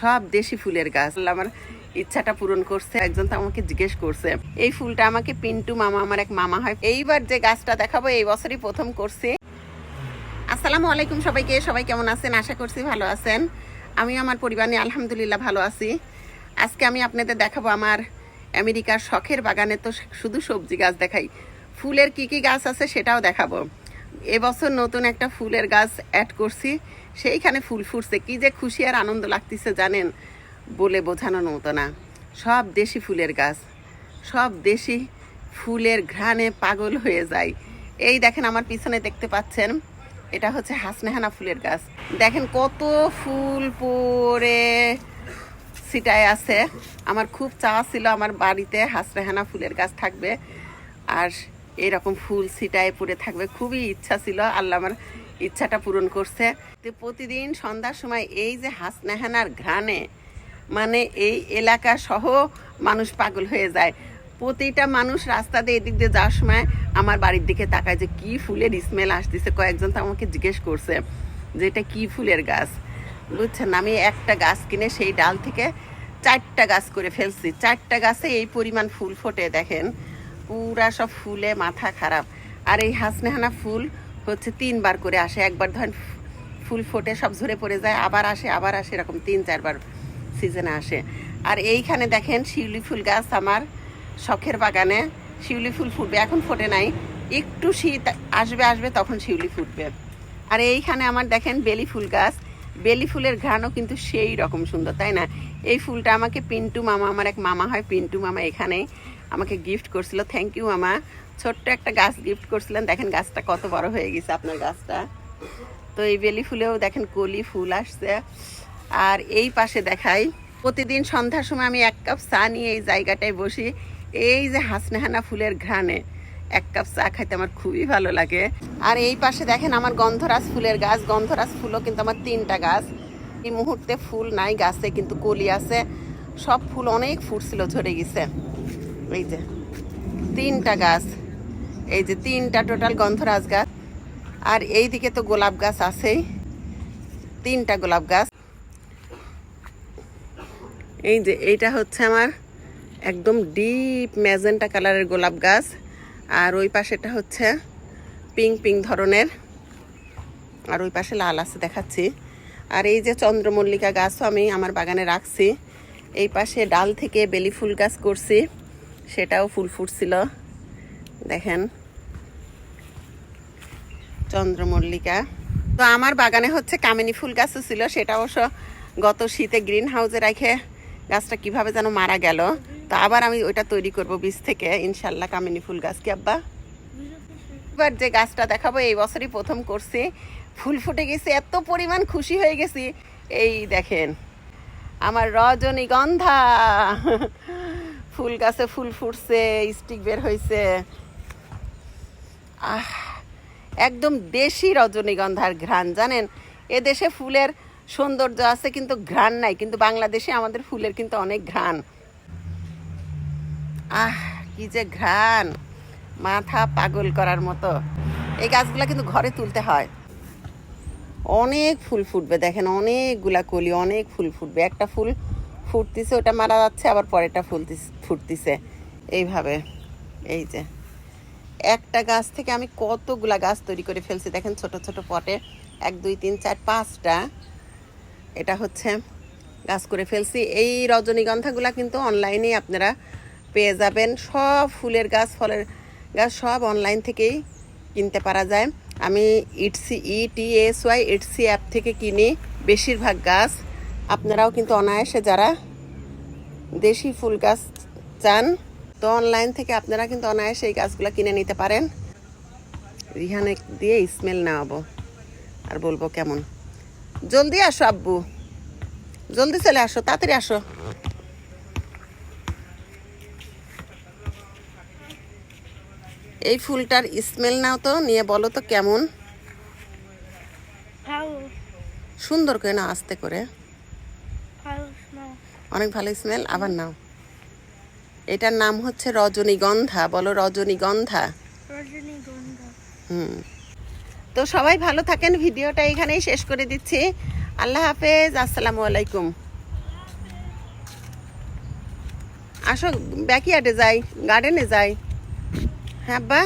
সব দেশি ফুলের গাছ। আমার ইচ্ছাটা পূরণ করছে। একজন তো আমাকে জিজ্ঞেস করছে, এই ফুলটা আমাকে পিন্টু মামা, আমার এক মামা হয়। এইবার যে গাছটা দেখাবো, এই বছরই প্রথম করছি। আসসালামু আলাইকুম সবাইকে। সবাই কেমন আছেন? আশা করছি ভালো আছেন। আমি আমার পরিবার নিয়ে আলহামদুলিল্লাহ ভালো আছি। আজকে আমি আপনাদের দেখাবো আমার আমেরিকার শখের বাগানে তো শুধু সবজি গাছ দেখাই। ফুলের কি কি গাছ আছে সেটাও দেখাবো। এবছর নতুন একটা ফুলের গাছ অ্যাড করছি। সেইখানে ফুল ফুটছে। কি যে খুশি আর আনন্দ লাগতেছে জানেন বলে বোঝানোর মতো না। সব দেশি ফুলের গাছ। সব দেশি ফুলের ঘ্রাণে পাগল হয়ে যায়। এই দেখেন আমার পিছনে দেখতে পাচ্ছেন, এটা হচ্ছে হাসনেহানা ফুলের গাছ। দেখেন কত ফুল পরে সিটায় আছে। আমার খুব চাওয়া ছিল আমার বাড়িতে হাসরেহানা ফুলের গাছ থাকবে। আর এরকম ফুল সিটায় পড়ে থাকবে। খুবই ইচ্ছা ছিল, আল্লাহ আমার ইচ্ছাটা পূরণ করছে। তো প্রতিদিন সন্ধ্যার সময় এই যে হাসনেহানার ঘ্রাণে মানে এই এলাকা সহ মানুষ পাগল হয়ে যায়। প্রতিটা মানুষ রাস্তা দিয়ে এদিক দিয়ে যাওয়ার সময় আমার বাড়ির দিকে তাকায় যে কি ফুলের স্মেল আসতেছে। কয়েকজন তো আমাকে জিজ্ঞেস করছে যে এটা কী ফুলের গাছ? বুঝছেন, আমি একটা গাছ কিনে সেই ডাল থেকে চারটা গাছ করে ফেলছি। চারটা গাছে এই পরিমাণ ফুল ফোটে, দেখেন। পুরা সব ফুলে মাথা খারাপ। আর এই হাসনেহানা ফুল হচ্ছে তিনবার করে আসে। একবার ধরেন ফুল ফোটে, সব ঝরে পড়ে যায়, আবার আসে আবার আসে, এরকম তিন, চারবার সিজনে আসে। আর এইখানে দেখেন শিউলি ফুল গাছ আমার শখের বাগানে শিউলি ফুল ফুটবে। এখন ফোটে নাই। একটু শীত আসবে আসবে, তখন শিউলি ফুটবে। আর এইখানে আমার দেখেন বেলি ফুল গাছ। বেলি ফুলের ঘ্রাণও কিন্তু সেই রকম সুন্দর, তাই না? এই ফুলটা আমাকে পিন্টু মামা, আমার এক মামা হয়, পিন্টু মামা এখানে আমাকে গিফট করছিল। থ্যাংক ইউ মামা। ছোট্ট একটা গাছ গিফট করছিলেন। দেখেন গাছটা কত বড় হয়ে গেছে আপনার গাছটা। তো এই বেলি ফুলেও দেখেন কলি ফুল আসছে। আর এই পাশে দেখাই, প্রতিদিন সন্ধ্যার সময় আমি এক কাপ চা নিয়ে এই জায়গাটায় বসি। এই যে হাসনেহানা ফুলের ঘ্রাণে এক কাপ চা খাইতে আমার খুবই ভালো লাগে। আর এই পাশে দেখেন আমার গন্ধরাজ ফুলের গাছ। গন্ধরাজ ফুলও কিন্তু আমার তিনটা গাছ। এই মুহূর্তে ফুল নাই, গাছে কিন্তু কলি আছে। সব ফুল অনেক ফুটছিল, ঝরে গেছে। এই যে, তিনটা গাছ। এই যে তিনটা টোটাল গন্ধরাজ গাছ। আর এই দিকে তো গোলাপ গাছ আছেই। তিনটা গোলাপ গাছ। এই যে, এইটা হচ্ছে আমার একদম ডিপ ম্যাজেন্টা কালারের গোলাপ গাছ। আর ওই পাশেটা হচ্ছে পিঙ্ক পিঙ্ক ধরনের। আর ওই পাশে লাল আছে, দেখাচ্ছি। আর এই যে চন্দ্রমল্লিকা গাছও আমি আমার বাগানে রাখছি। এই পাশে ডাল থেকে বেলি ফুল গাছ করছি, সেটাও ফুল ফুটছিল। দেখেন। চন্দ্রমল্লিকা। তো আমার বাগানে হচ্ছে কামিনী ফুল গাছও ছিল, সেটা অবশ্য গত শীতে গ্রিন হাউসে রেখে গাছটা কীভাবে যেন মারা গেল। তো আবার আমি ওইটা তৈরি করব বীজ থেকে। ইনশাল্লাহ কামিনী ফুল গাছ কি আব্বা? এবার যে গাছটা দেখাবো, এই বছরই প্রথম করছি। ফুল ফুটে গেছে, এত পরিমাণ খুশি হয়ে গেছি। এই দেখেন, আমার রজনীগন্ধা। ফুল গাছে ফুল ফুটছে স্টিক বের হয়েছে আহ, একদম দেশি রজনীগন্ধার ঘ্রাণ, জানেন? এ দেশে ফুলের সৌন্দর্য আছে, কিন্তু ঘ্রাণ নাই, কিন্তু বাংলাদেশে আমাদের ফুলের কিন্তু অনেক ঘ্রাণ। আহ, কি যে ঘ্রাণ, মাথা পাগল করার মতো। এই গাছগুলা কিন্তু ঘরে তুলতে হয়। অনেক ফুল ফুটবে, দেখেন অনেকগুলা কলি, অনেক ফুল ফুটবে। একটা ফুল ফুটতিছে, ওটা মারা যাচ্ছে, আবার পরেরটা ফুলতিস ফুটতিছে। এইভাবে, এই যে। একটা গাছ থেকে আমি কতগুলা গাছ তৈরি করে ফেলছি, দেখেন ছোট ছোট পটে। এক, দুই, তিন, চার, পাঁচটা। এটা হচ্ছে গাছ করে ফেলছি। এই রজনীগন্ধাগুলা কিন্তু অনলাইনেই আপনারা পেয়ে যাবেন। সব ফুলের গাছ, ফলের গাছ সব অনলাইন থেকেই কিনতে পারা যায়। আমি Etsy E T S Y Etsy app থেকে কিনি বেশিরভাগ গাছ। আপনারাও কিন্তু অনায়াসে যারা দেশি ফুল গাছ চান, তো অনলাইন থেকে আপনারা কিন্তু অনায়াসে এই গাছগুলো কিনে নিতে পারেন। রিহানে দিয়ে স্মেল নেওয়াবো, আর বলব কেমন। জলদি আসো আব্বু। জলদি চলে আসো, তাড়াতাড়ি আসো। এই ফুলটার স্মেল নাও তো নিয়ে বলো তো কেমন? সুন্দর করে না আস্তে করে. অনেক ভালো স্মেল আবার নাও। এটার নাম হচ্ছে রজনীগন্ধা বলো রজনীগন্ধা। রজনীগন্ধা। হুম। তো সবাই ভালো থাকেন ভিডিওটা এখানেই শেষ করে দিচ্ছি। আল্লাহ হাফেজ আসসালামু আলাইকুম। আসো ব্যাকিয়ার্ডে যাই গার্ডেনে যাই। হ্যাঁ আব্বা